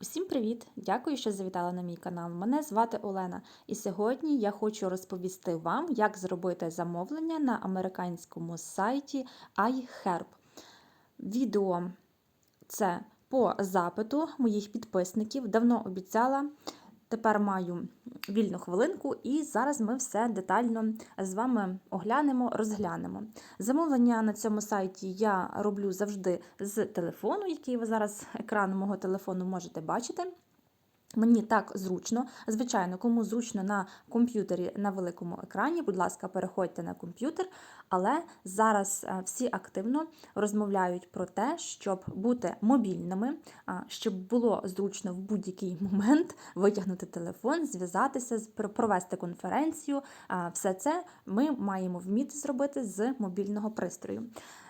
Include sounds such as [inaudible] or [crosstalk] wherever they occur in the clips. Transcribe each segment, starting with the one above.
Усім привіт! Дякую, що завітали на мій канал. Мене звати Олена, і сьогодні я хочу розповісти вам, як зробити замовлення на американському сайті iHerb. Відео це по запиту моїх підписників. Давно обіцяла. Тепер маю вільну хвилинку, і зараз ми все детально з вами оглянемо, розглянемо. Замовлення на цьому сайті я роблю завжди з телефону, який ви зараз екран мого телефону можете бачити. Мені так зручно. Звичайно, кому зручно на комп'ютері на великому екрані, будь ласка, переходьте на комп'ютер. Але зараз е, всі активно розмовляють про те, щоб бути мобільними, щоб було зручно в будь-який [laughs] момент витягнути телефон, зв'язатися, провести конференцію. Все це ми маємо вміти зробити з мобільного пристрою.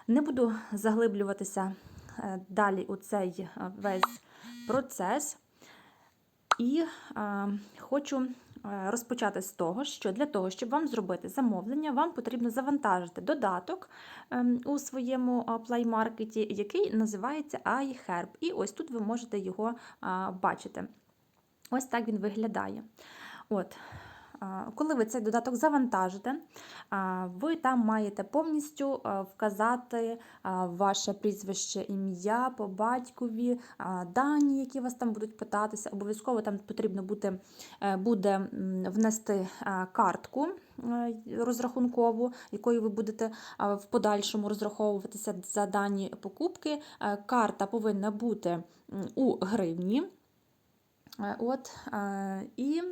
Не буду заглиблюватися е, далі у цей е, весь процес. І е, хочу розпочати з того, що для того, щоб вам зробити замовлення, вам потрібно завантажити додаток е, у своєму Play Market, який називається iHerb. І ось тут ви можете його е, бачити. Ось так він виглядає. От, коли ви цей додаток завантажите, ви там маєте повністю вказати ваше прізвище, ім'я по батькові, дані, які вас там будуть питатися. Обов'язково там потрібно буде, буде внести картку. Розрахункову, якою ви будете в подальшому розраховуватися за дані покупки. Карта повинна бути у гривні. От, І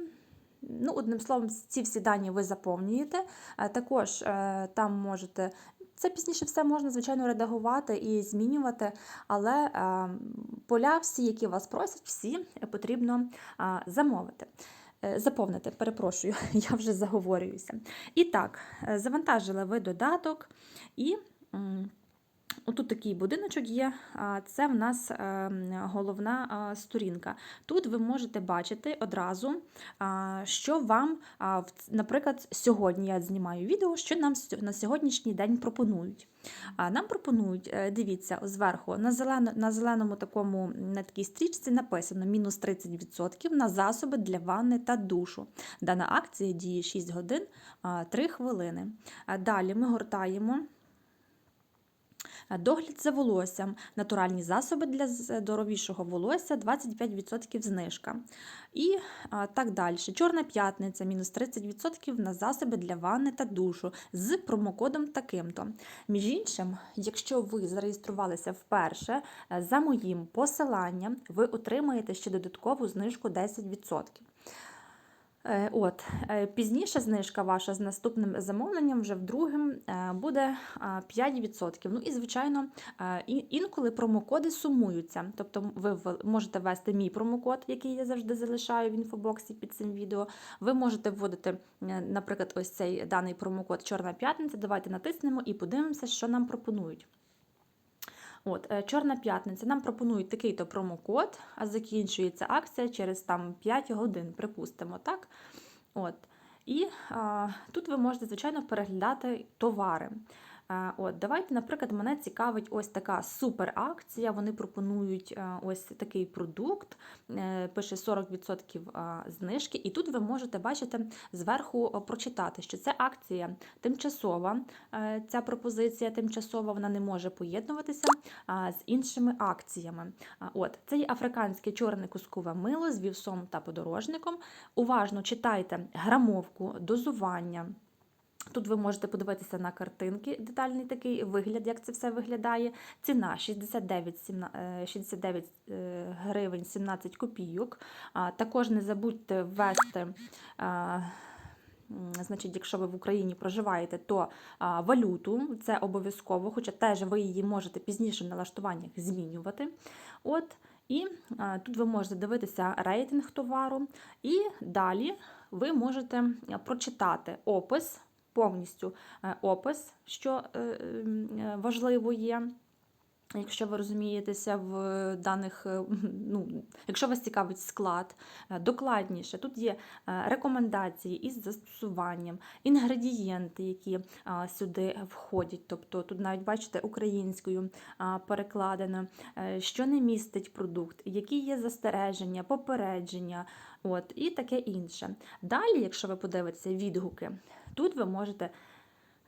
Ну, Одним словом, ці всі дані ви заповнюєте. Е, також е, там можете. Це пізніше все можна, звичайно, редагувати і змінювати, але е, поля, всі, які вас просять, всі потрібно замовити. Заповнити, перепрошую, [laughs] я вже заговорююся. І так, завантажили ви додаток і. Отут такий будиночок є, це в нас ем, головна сторінка. Тут ви можете бачити одразу, що вам, наприклад, сьогодні я знімаю відео, що нам на сьогоднішній день пропонують. Нам пропонують, е, дивіться, зверху на зелено, на зеленому такому на такій стрічці написано мінус 30% на засоби для ванни та душу. Дана акція діє 6 годин 3 хвилини. Далі ми гортаємо. Догляд за волоссям, натуральні засоби для здоровішого волосся, 25% знижка. І а, так далі. Чорна п'ятниця, мінус 30% на засоби для ванни та душу з промокодом таким-то. Між іншим, якщо ви зареєструвалися вперше, е, за моїм посиланням, ви отримаєте ще додаткову знижку 10%. Е, от, е, Пізніше знижка ваша з наступним замовленням, вже в другим, е, буде 5%. Ну і, звичайно, інколи промокоди сумуються. Тобто ви можете ввести мій промокод, який я завжди залишаю в інфобоксі під цим відео. Ви можете вводити, наприклад, ось цей даний промокод Чорна п'ятниця. Давайте натиснемо і подивимося, що нам пропонують. От, е, Чорна п'ятниця. Нам пропонують такий-то промокод, а закінчується акція через там 5 годин, припустимо, так? От. І а, тут ви можете, звичайно, переглядати товари. От, Давайте, наприклад, мене цікавить ось така суперакція. Вони пропонують ось такий продукт, е, пише 40% знижки, і тут ви можете бачити зверху прочитати, що це акція тимчасова, е, ця пропозиція тимчасова, вона не може поєднуватися з іншими акціями. От, Це є африканське чорне кускове мило з вівсом та подорожником. Уважно читайте грамовку, дозування. Тут ви можете подивитися на картинки, детальний такий вигляд, як це все виглядає. Ціна 69 69 е, е, гривень 17 копійок. Також не забудьте ввести. Значить, якщо ви в Україні проживаєте, то валюту це обов'язково, хоча теж ви її можете пізніше в налаштуваннях змінювати. От, І тут ви можете дивитися рейтинг товару, і далі ви можете прочитати опис повністю е, опис, що е, е, важливо є. Якщо ви розумієтеся в даних, ну, якщо вас цікавить склад, докладніше, тут є рекомендації із застосуванням, інгредієнти, які сюди входять. Тобто тут навіть бачите українською перекладено, що не містить продукт, які є застереження, попередження, от, і таке інше. Далі, якщо ви подивитеся відгуки, тут ви можете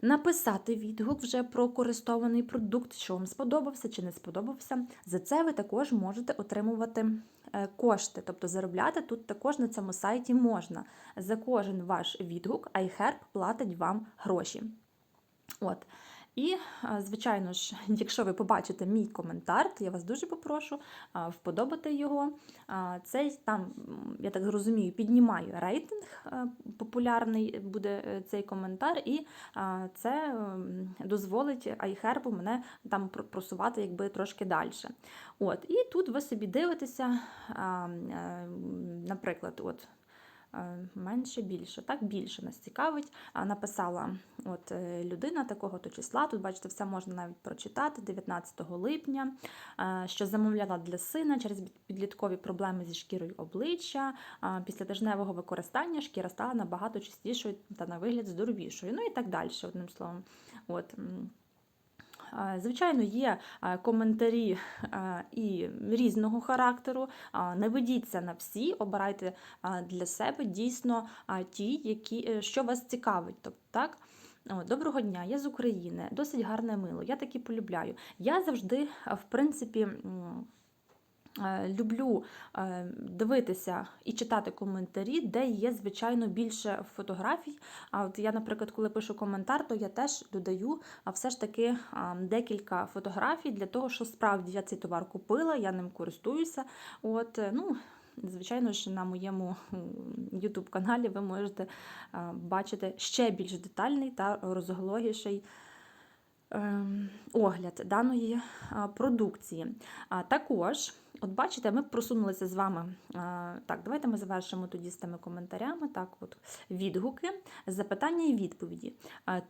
написати відгук вже про користований продукт, що вам сподобався чи не сподобався. За це ви також можете отримувати е, кошти, тобто заробляти тут також на цьому сайті можна. За кожен ваш відгук iHerb платить вам гроші. От. І, звичайно ж, [laughs] якщо ви побачите мій коментар, то я вас дуже попрошу вподобати його. Цей там, я так розумію, піднімає рейтинг популярний буде е, цей коментар, і це дозволить iHerb мене там просувати якби трошки далі. От, і тут ви собі дивитеся, е, наприклад, от. Е, Менше більше, так більше нас цікавить. Написала от е, людина такого то числа. Тут бачите, все можна навіть прочитати 19 липня, е, що замовляла для сина через підліткові проблеми зі шкірою обличчя. Після тижневого використання шкіра стала набагато чистішою та на вигляд здоровішою. Ну і так далі, одним словом. От. Звичайно, є коментарі і різного характеру. Не ведіться на всі, обирайте для себе дійсно ті, які, е, що вас цікавить. Тобто, так? Доброго дня, я з України, досить гарне мило. Я такі полюбляю. Я завжди, в принципі, люблю е, дивитися і читати коментарі, де є, звичайно, більше фотографій. А от я, наприклад, коли пишу коментар, то я теж додаю все ж таки декілька фотографій для того, що справді я цей товар купила, я ним користуюся. От, е, ну, Звичайно ж, на моєму YouTube каналі ви можете бачити ще більш детальний та розгологіший ем, огляд даної продукції. А також, от бачите, ми просунулися з вами. Так, давайте ми завершимо тоді з тими коментарями. Так, от відгуки, запитання і відповіді.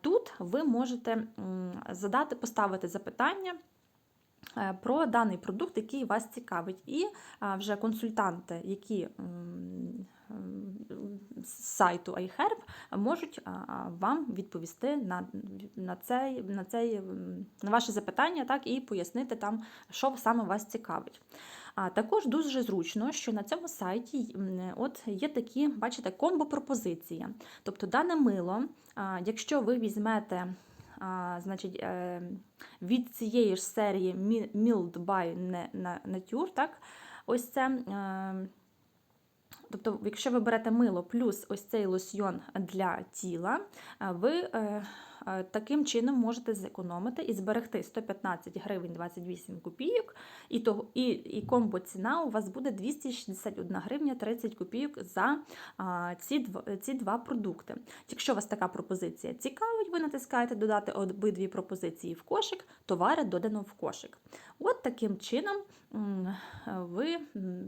Тут ви можете задати, поставити запитання. Е, Про даний продукт, який вас цікавить, і вже консультанти, які з сайту iHerb, можуть вам відповісти на, на, цей, на, цей, на ваше запитання, так, і пояснити там, що саме вас цікавить. А також дуже зручно, що на цьому сайті от є такі, бачите, комбо-пропозиція. Тобто дане мило, якщо ви візьмете значить, е, від цієї ж серії Mild by Nature, так, ось це. е, Тобто, якщо ви берете мило плюс ось цей лосьйон для тіла, ви е, е, таким чином можете зекономити і зберегти 115 гривень 28 копійок, і, того, і, і комбо ціна у вас буде 261 гривня 30 копійок за а, ці, дв- ці два продукти. Якщо вас така пропозиція цікавить, ви натискаєте додати обидві пропозиції в кошик, товари додано в кошик. От таким чином ви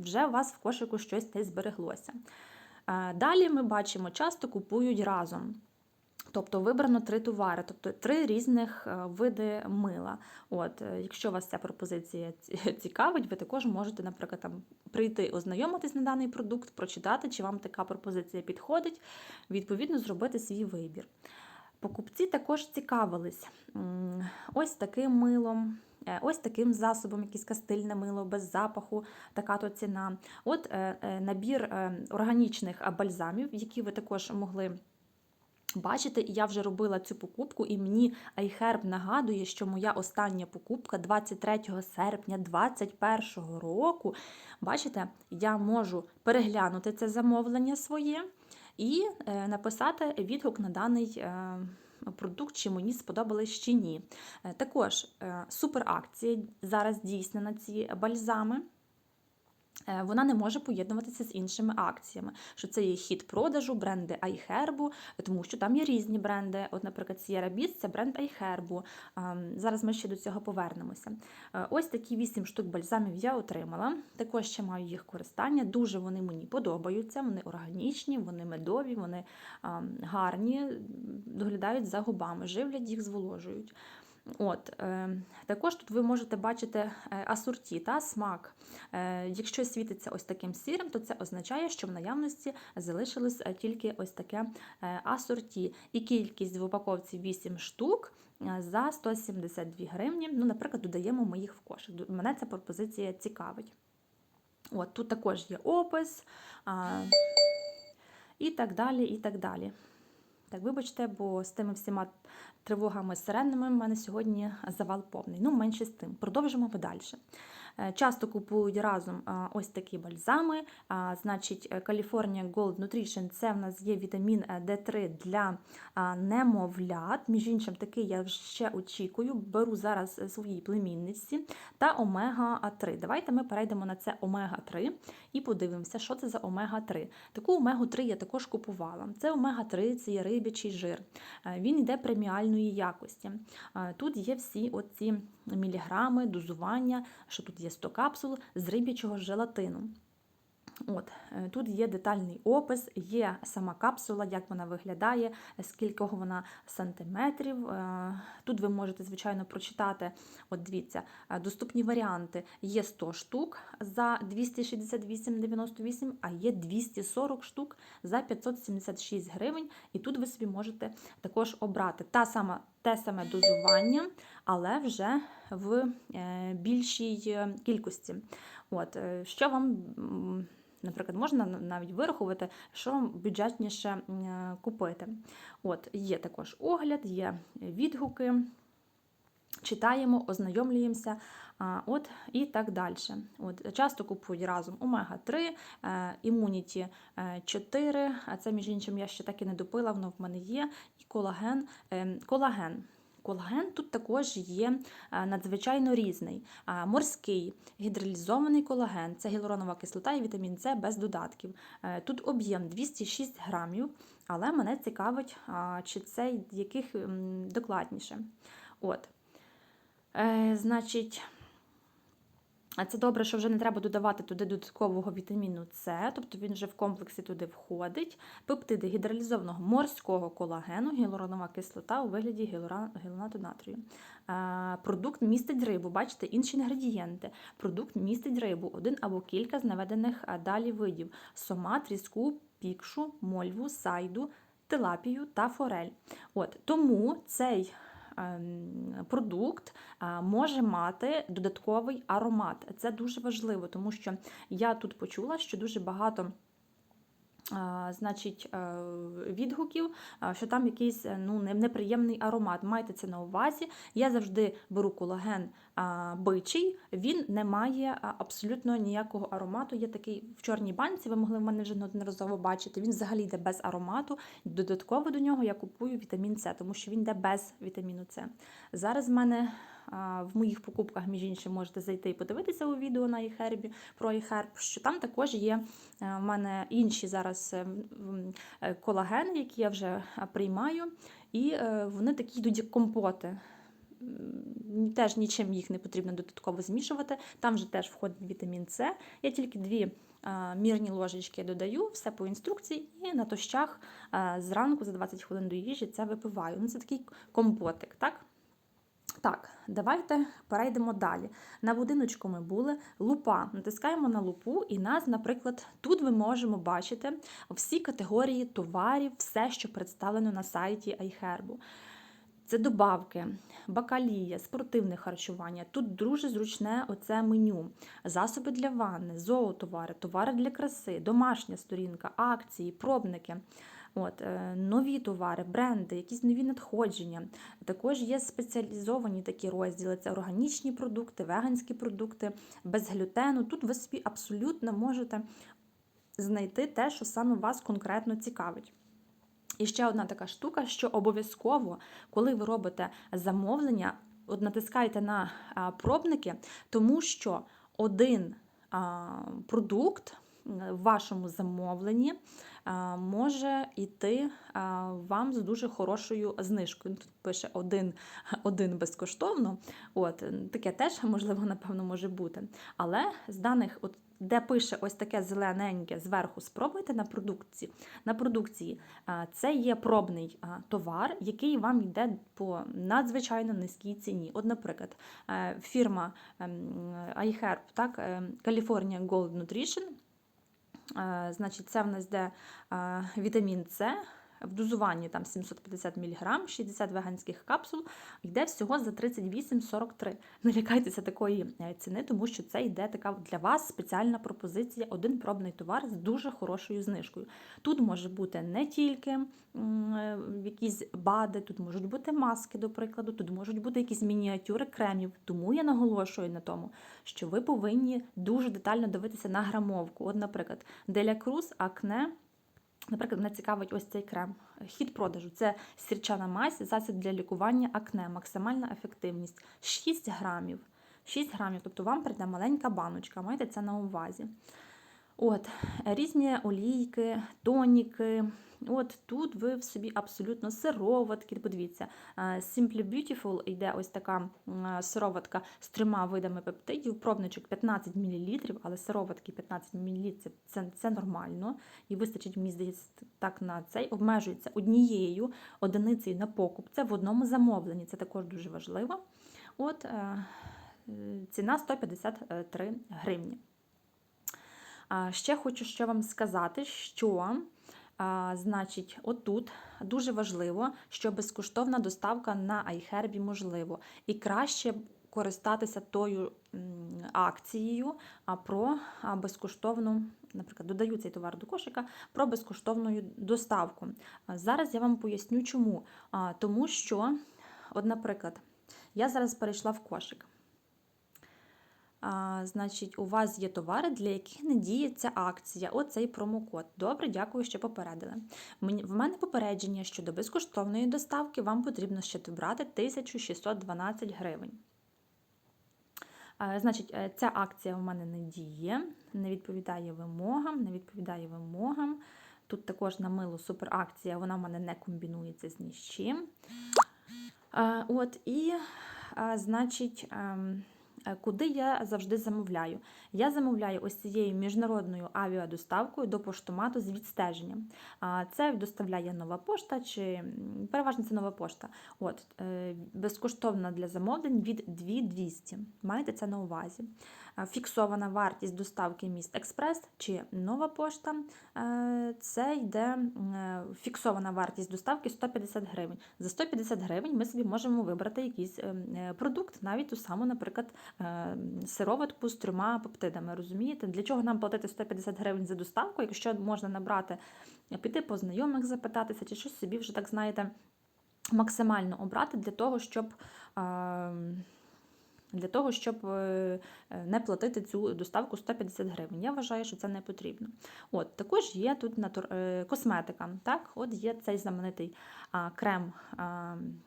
вже у вас в кошику щось те збереглося. Е, Далі ми бачимо, часто купують разом. Тобто вибрано три товари, тобто три різних е, види мила. От, е, якщо вас ця пропозиція [laughs] цікавить, ви також можете, наприклад, там прийти ознайомитись на даний продукт, прочитати, чи вам така пропозиція підходить, відповідно зробити свій вибір. Покупці також цікавились ось таким милом. е, Ось таким засобом, якесь кастильне мило без запаху, така то ціна. От набір органічних бальзамів, які ви також могли бачити. І я вже робила цю покупку, і мені iHerb нагадує, що моя остання покупка 23 серпня 2021 року. Бачите, я можу переглянути це замовлення своє і е, написати відгук на даний. е, Продукт, чи мені сподобалось чи ні. Е, Також суперакція зараз дійсна на ці бальзами. Е, Вона не може поєднуватися з іншими акціями, що це є хід продажу, бренди iHerb, тому що там є різні бренди. От, наприклад, Sierra Beast – це бренд iHerb. Ем, Зараз ми ще до цього повернемося. Е, Ось такі 8 штук бальзамів я отримала. Також ще маю їх користання. Дуже вони мені подобаються. Вони органічні, вони медові, вони ем, гарні, доглядають за губами, живлять їх, зволожують. От, е, також тут ви можете бачити е, асорті та смак. Е, якщо світиться ось таким сірим, то це означає, що в наявності залишилось тільки ось таке асорті. І кількість в упаковці 8 штук за 172 гривні. Ну, наприклад, додаємо ми їх в кошик. Мене ця пропозиція цікавить. От, тут також є опис і так далі, і так далі. Так, вибачте, бо з тими всіма тривогами сиренами в мене сьогодні завал повний. Ну, менше з тим. Продовжимо подалі. Е, Часто купують разом ось такі бальзами. Значить, е, California Gold Nutrition це в нас є вітамін е, D3 для немовлят. Між іншим, такий я ще очікую. Беру зараз е, своїй племінниці та омега-3. Давайте ми перейдемо на це омега-3 і подивимося, що це за омега-3. Таку омегу-3 я також купувала. Це омега-3, це є рибячий жир. Е, Він йде преміальної якості. Е, Тут є всі оці міліграми, дозування, що тут є 100 капсул з риб'ячого желатину. От, е, тут є детальний опис, є сама капсула, як вона виглядає, скілького вона сантиметрів. Е, Тут ви можете, звичайно, прочитати, от дивіться, е, доступні варіанти. Є 100 штук за 268,98, а є 240 штук за 576 гривень. І тут ви собі можете також обрати та сама, те саме дозування, але вже в більшій кількості. От, що вам, наприклад, можна навіть вирахувати, що вам бюджетніше е, купити. От, є також огляд, є відгуки. Читаємо, ознайомлюємося, от і так далі. От, часто купують разом омега-3, е, імуніті 4, а це, між іншим, я ще так і не допила, воно в мене є, і колаген. Е, колаген. Колаген тут також є е, надзвичайно різний. Морський гідролізований колаген це гіалуронова кислота і вітамін С без додатків. Е, Тут об'єм 206 грамів, але мене цікавить, чи це яких докладніше. От. Е, Значить, це добре, що вже не треба додавати туди додаткового вітаміну С, тобто він вже в комплексі туди входить. Пептиди гідролізованого морського колагену, гіалуронова кислота у вигляді гіалуронату натрію. Е, Продукт містить рибу, бачите, інші інгредієнти. Продукт містить рибу, один або кілька з наведених далі видів: сома, тріску, пікшу, мольву, сайду, тилапію та форель. От, тому цей продукт може мати додатковий аромат. Це дуже важливо, тому що я тут почула, що дуже багато. А, Значить, е, відгуків, що там якийсь е, ну, неприємний аромат. Майте це на увазі. Я завжди беру колаген бичий, він не має абсолютно ніякого аромату. Є такий в чорній банці, ви могли в мене вже неодноразово бачити. Він взагалі йде без аромату. Додатково до нього я купую вітамін С, тому що він йде без вітаміну С. Зараз в мене в моїх покупках, між іншим, можете зайти і подивитися у відео на iHerb, про iHerb, що там також є е, в мене інші зараз е, е, колагени, які я вже приймаю, і вони такі йдуть як компоти. Теж нічим їх не потрібно додатково змішувати. Там вже теж входить вітамін С. Я тільки дві мірні ложечки додаю, все по інструкції, і на тощах зранку за 20 хвилин до їжі це випиваю. Ну, це такий компотик, так? Так, давайте перейдемо далі. На будиночку ми були лупа. Натискаємо на лупу, і нас, наприклад, тут ми можемо бачити всі категорії товарів, все, що представлено на сайті iHerb. Це добавки, бакалія, спортивне харчування. Тут дуже зручне оце меню. Засоби для ванни, зоотовари, товари для краси, домашня сторінка, акції, пробники. От, е, нові товари, бренди, якісь нові надходження. Також є спеціалізовані такі розділи: це органічні продукти, веганські продукти, без глютену. Тут ви собі абсолютно можете знайти те, що саме вас конкретно цікавить. І ще одна така штука, що обов'язково, коли ви робите замовлення, от натискайте на пробники, тому що один продукт в вашому замовленні може йти вам з дуже хорошою знижкою. Тут пише один, один безкоштовно. От таке теж можливо, напевно, може бути. Але з даних от де пише ось таке зелененьке зверху, спробуйте на продукції. На продукції це є пробний товар, який вам йде по надзвичайно низькій ціні. От, наприклад, е, фірма ем, iHerb, так, ем, California Gold Nutrition. Е, Значить, це в нас йде е, вітамін С в дозуванні там 750 мг, 60 веганських капсул, йде всього за 38,43. Не лякайтеся такої е, ціни, тому що це йде така для вас спеціальна пропозиція, один пробний товар з дуже хорошою знижкою. Тут може бути не тільки е, якісь бади, тут можуть бути маски, до прикладу, тут можуть бути якісь мініатюри кремів. Тому я наголошую на тому, що ви повинні дуже детально дивитися на грамовку. От, наприклад, Деля Круз, акне. Наприклад, мене цікавить ось цей крем. Хід продажу це сірчана мазь, засіб для лікування акне, максимальна ефективність 6 грамів. 6 грамів, тобто вам прийде маленька баночка, маєте це на увазі. От, різні олійки, тоніки. От тут ви в собі абсолютно сироватки. Подивіться, е, Simply Beautiful йде ось така сироватка з трьома видами пептидів, пробничок 15 мл, але сироватки 15 мл це, це, нормально. І вистачить, мені здається, так на цей обмежується однією одиницею на покуп. Це в одному замовленні, це також дуже важливо. От е, е, ціна 153 гривні. Ще хочу що вам сказати, що значить, отут дуже важливо, що безкоштовна доставка на iHerb можливо. І краще користатися тою акцією про безкоштовну, наприклад, додаю цей товар до кошика про безкоштовну доставку. Зараз я вам поясню, чому. Тому що, от, наприклад, я зараз перейшла в кошик. А, значить, у вас є товари, для яких не діє ця акція, оцей промокод. Добре, дякую, що попередили. В мене попередження щодо безкоштовної доставки вам потрібно ще добрати 1612 гривень. Значить, е, ця акція в мене не діє, не відповідає вимогам, не відповідає вимогам. Тут також на мило суперакція, вона в мене не комбінується з ні з чим. А, от, і, значить, ем, куди я завжди замовляю? Я замовляю ось цією міжнародною авіадоставкою до поштомату з відстеженням. Це доставляє нова пошта, чи переважно це нова пошта. От, е, безкоштовна для замовлень від 2200. Маєте це на увазі. А, Фіксована вартість доставки міст Експрес чи нова пошта. е, Це йде е, фіксована вартість доставки 150 гривень. За 150 гривень ми собі можемо вибрати якийсь е, продукт, навіть ту саму, наприклад, е, сироватку з трьома пептидами. Розумієте, для чого нам платити 150 гривень за доставку, якщо можна набрати, піти по знайомих запитатися, чи щось собі вже так знаєте. Максимально обрати для того, щоб ем, для того, щоб е, е, не платити цю доставку 150 гривень. Я вважаю, що це не потрібно. От, також є тут натур... е, косметика. Так? От є цей знаменитий крем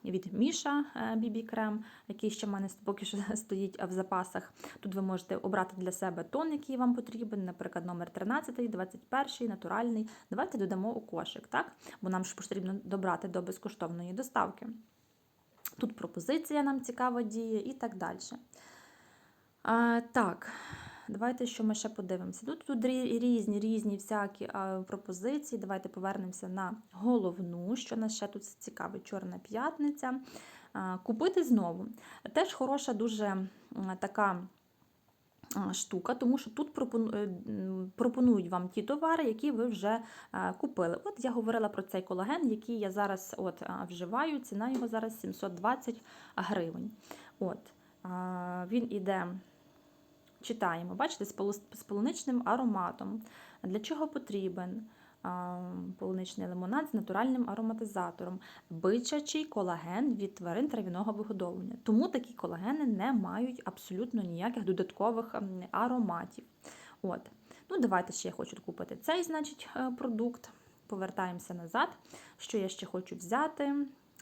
від Міша Бібі крем, який ще в мене поки що [laughs] стоїть в запасах. Тут ви можете обрати для себе тон, який вам потрібен, наприклад, номер 13, 21, натуральний. Давайте додамо у кошик, так? бо нам ж потрібно добрати до безкоштовної доставки. Тут пропозиція нам цікава діє і так далі. А, Так, давайте що ми ще подивимося. Тут тут різні різні всякі пропозиції. Давайте повернемося на головну, що нас ще тут цікавить. Чорна п'ятниця. Купити знову. Теж хороша, дуже така штука, тому що тут е, пропонують вам ті товари, які ви вже е, купили. От я говорила про цей колаген, який я зараз от, вживаю. Ціна його зараз 720 гривень. От, він іде, читаємо, бачите, з полуничним ароматом. Для чого потрібен? Полуничний лимонад з натуральним ароматизатором, бичачий колаген від тварин трав'яного вигодовлення. Тому такі колагени не мають абсолютно ніяких додаткових ем, ароматів. От. Ну, давайте ще я хочу купити цей, значить, е, продукт. Повертаємося назад. Що я ще хочу взяти?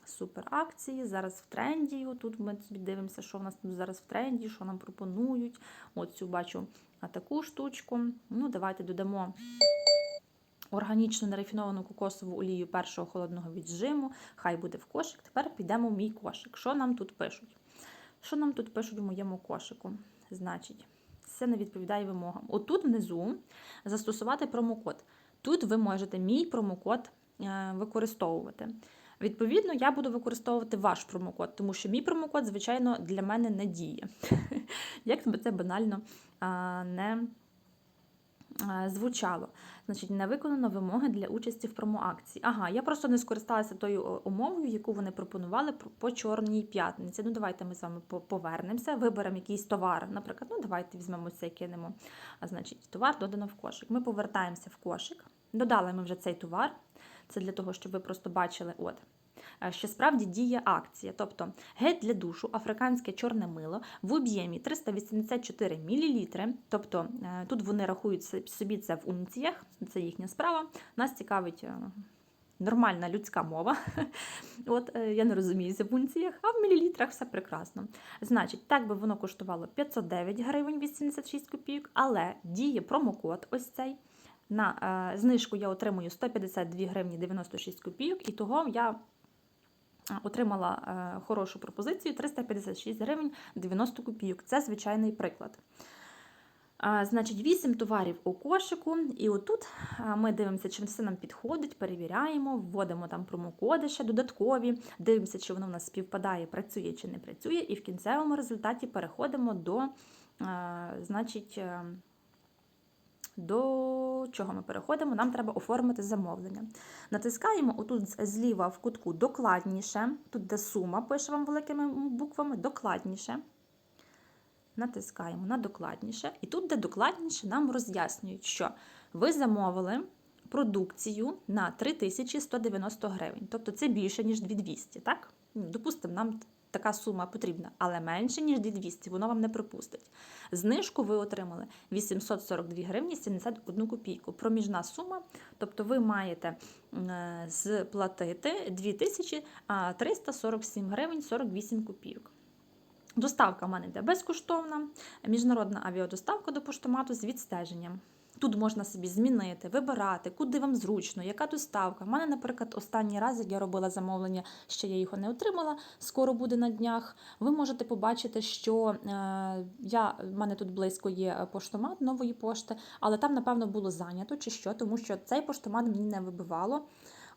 Супер акції. Зараз в тренді. Тут ми дивимося, що в нас тут зараз в тренді, що нам пропонують. От цю бачу таку штучку. Ну, давайте додамо органічну нерафіновану кокосову олію першого холодного віджиму. Хай буде в кошик. Тепер підемо в мій кошик. Що нам тут пишуть? Що нам тут пишуть у моєму кошику? Значить, це не відповідає вимогам. Отут внизу застосувати промокод. Тут ви можете мій промокод е, використовувати. Відповідно, я буду використовувати ваш промокод, тому що мій промокод, звичайно, для мене не діє. [laughs] Як би це банально не звучало. Значить, не виконано вимоги для участі в промоакції. Ага, я просто не скористалася тою умовою, яку вони пропонували по- чорній п'ятниці. Ну, давайте ми з вами повернемося, виберемо якийсь товар. Наприклад, ну давайте візьмемо цей кинемо. А значить, товар додано в кошик. Ми повертаємося в кошик. Додали ми вже цей товар. Це для того, щоб ви просто бачили, от. Е, Що справді діє акція, тобто гель для душу, африканське чорне мило в об'ємі 384 мл. Тобто е, тут вони рахують собі це в унціях, це їхня справа. Нас цікавить е, нормальна людська мова. [laughs] От я не розуміюся в унціях, а в мілілітрах все прекрасно. Значить, так би воно коштувало 509 гривень 86 копійок, але діє промокод ось цей. На знижку я отримую 152 гривні 96 копійок, і того я отримала е, хорошу пропозицію 356 гривень 90 копійок. Це звичайний приклад. Значить, 8 товарів у кошику, і отут ми дивимося, чи все нам підходить, перевіряємо, вводимо там промокоди ще додаткові, дивимося, чи воно в нас співпадає, працює чи не працює, і в кінцевому результаті переходимо до, значить, е, чого ми переходимо? Нам треба оформити замовлення. Натискаємо отут зліва в кутку докладніше, тут де сума, пише вам великими буквами, докладніше. Натискаємо на докладніше. І тут, де докладніше, нам роз'яснюють, що ви замовили продукцію на 3190 гривень. Тобто це більше, ніж 2200, так? Ну, Допустимо, нам така сума потрібна, але менше, ніж 2200, воно вам не припустить. Знижку ви отримали 842 гривні 71 копійку. Проміжна сума, тобто ви маєте е, сплатити 2347 гривень 48 копійок. Доставка в мене йде безкоштовна, міжнародна авіадоставка до поштомату з відстеженням. Тут можна собі змінити, вибирати, куди вам зручно, яка доставка. У мене, наприклад, останній раз, як я робила замовлення, ще я його не отримала, скоро буде на днях. Ви можете побачити, що е, я, в мене тут близько є поштомат нової пошти, але там, напевно, було зайнято чи що, тому що цей поштомат мені не вибивало.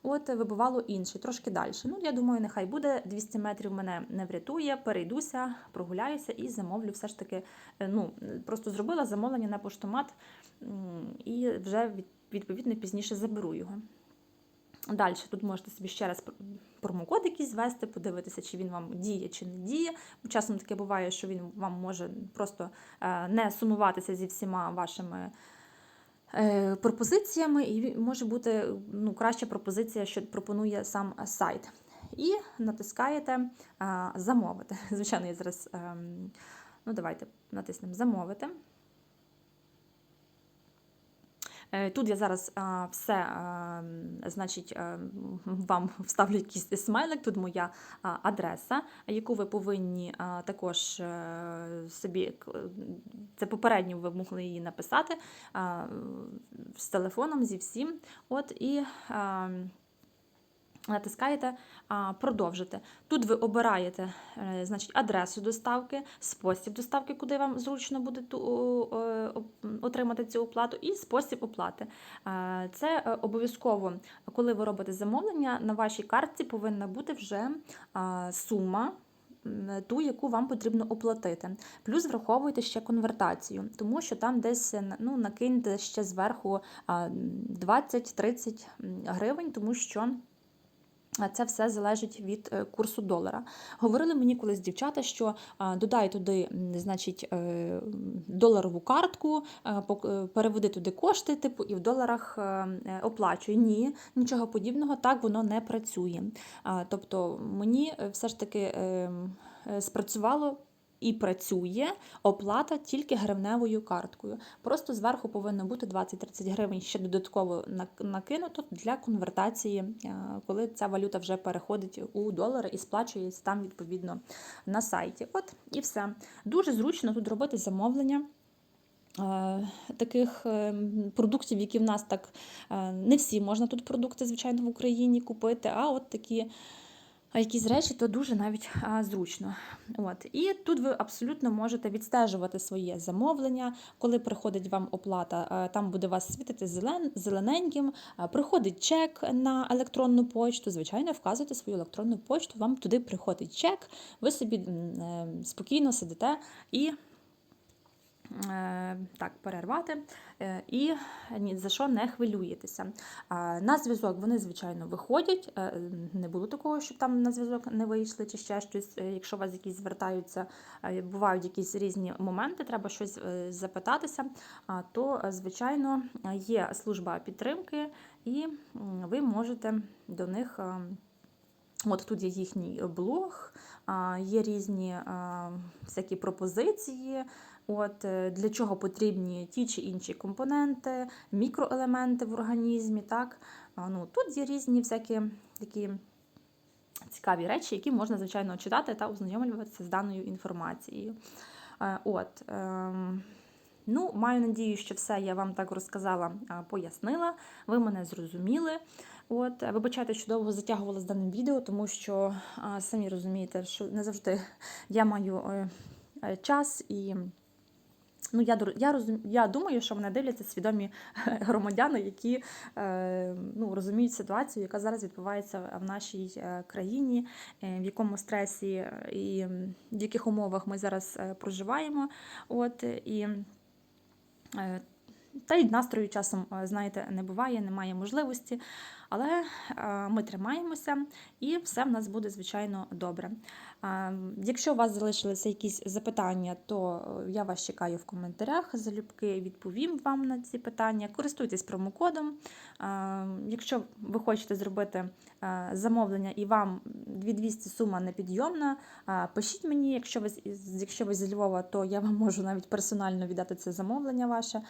От вибивало інший, трошки далі. Ну, я думаю, нехай буде 200 метрів мене не врятує, перейдуся, прогуляюся і замовлю все ж таки. е, Ну, просто зробила замовлення на поштомат і вже відповідно пізніше заберу його. Далі тут можете собі ще раз пр- промокод якийсь ввести, подивитися, чи він вам діє чи не діє. Часом таке буває, що він вам може просто е, не сумуватися зі всіма вашими е, пропозиціями, і може бути ну, краща пропозиція, що пропонує сам сайт. І натискаєте замовити. [laughs] Звичайно, я зараз ем, ну, давайте натиснемо замовити. Е, Тут я зараз все, значить, вам вставлю якийсь смайлик. Тут моя адреса, яку ви повинні також е, собі це попередньо ви могли її написати з телефоном, зі всім. От і натискаєте продовжити. Тут ви обираєте е, значить, адресу доставки, спосіб доставки, куди вам зручно буде отримати цю оплату, і спосіб оплати. Е, Це е, обов'язково, коли ви робите замовлення, на вашій картці повинна бути вже сума. Ту, яку вам потрібно оплатити. Плюс враховуйте ще конвертацію, тому що там десь ну, накиньте ще зверху 20-30 гривень, тому що Це все залежить від е, курсу долара. Говорили мені колись дівчата, що додай туди, значить, е, доларову картку, е, переведи туди кошти, типу, і в доларах оплачуй. Ні, нічого подібного, так воно не працює. Тобто мені все ж таки е, е, спрацювало. І працює оплата тільки гривневою карткою. Просто зверху повинно бути 20-30 гривень ще додатково накинуто для конвертації, е, коли ця валюта вже переходить у долари і сплачується там відповідно на сайті. От і все. Дуже зручно тут робити замовлення. е, Таких е, продуктів, які в нас так не всі можна тут продукти, звичайно, в Україні купити, а от такі якісь речі, то дуже навіть а, зручно. От. І тут ви абсолютно можете відстежувати своє замовлення, коли приходить вам оплата, а, там буде вас світити зелен, зелененьким, а, приходить чек на електронну почту. Звичайно, вказуєте свою електронну почту, вам туди приходить чек, ви собі е, спокійно сидите і. Е, Так, перервати е, і ні за що не хвилюєтеся. На зв'язок вони, звичайно, виходять. Е, Не було такого, щоб там на зв'язок не вийшли чи ще щось. Якщо вас якісь звертаються, бувають якісь різні моменти, треба щось запитатися, то, звичайно, є служба підтримки, і ви можете до них. От тут є їхній блог, є різні всякі пропозиції. От е, для чого потрібні ті чи інші компоненти, мікроелементи в організмі. Так? Ну, тут є різні всякі такі цікаві речі, які можна, звичайно, читати та ознайомлюватися з даною інформацією. Е, От, ем, ну, маю надію, що все я вам так розказала, пояснила. Ви мене зрозуміли. От, е, вибачайте, що довго затягувала з даним відео, тому що самі розумієте, що не завжди я маю час і. Ну, я, я, розум, я думаю, що мене дивляться свідомі [laughs] громадяни, які е, ну, розуміють ситуацію, яка зараз відбувається в нашій е, країні, е, в якому стресі е, і в яких умовах ми зараз проживаємо. От, і, та й настрою часом, знаєте, не буває, немає можливості. Але е, ми тримаємося і все в нас буде, звичайно, добре. Якщо у вас залишилися якісь запитання, то е, я вас чекаю в коментарях. Залюбки відповім вам на ці питання. Користуйтесь промокодом. Якщо ви хочете зробити е, замовлення і вам 2200 сума непідйомна, пишіть мені, якщо ви, якщо ви зі Львова, то я вам можу навіть персонально віддати це замовлення ваше.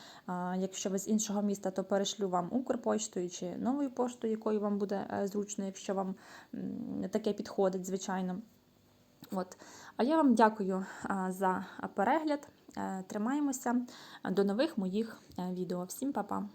Якщо ви з іншого міста, то перешлю вам Укрпоштою чи новою поштою, якою вам буде е, зручно, якщо вам таке підходить, звичайно. От. А я вам дякую за перегляд. Е, Тримаємося. До нових моїх е, відео. Всім па-па!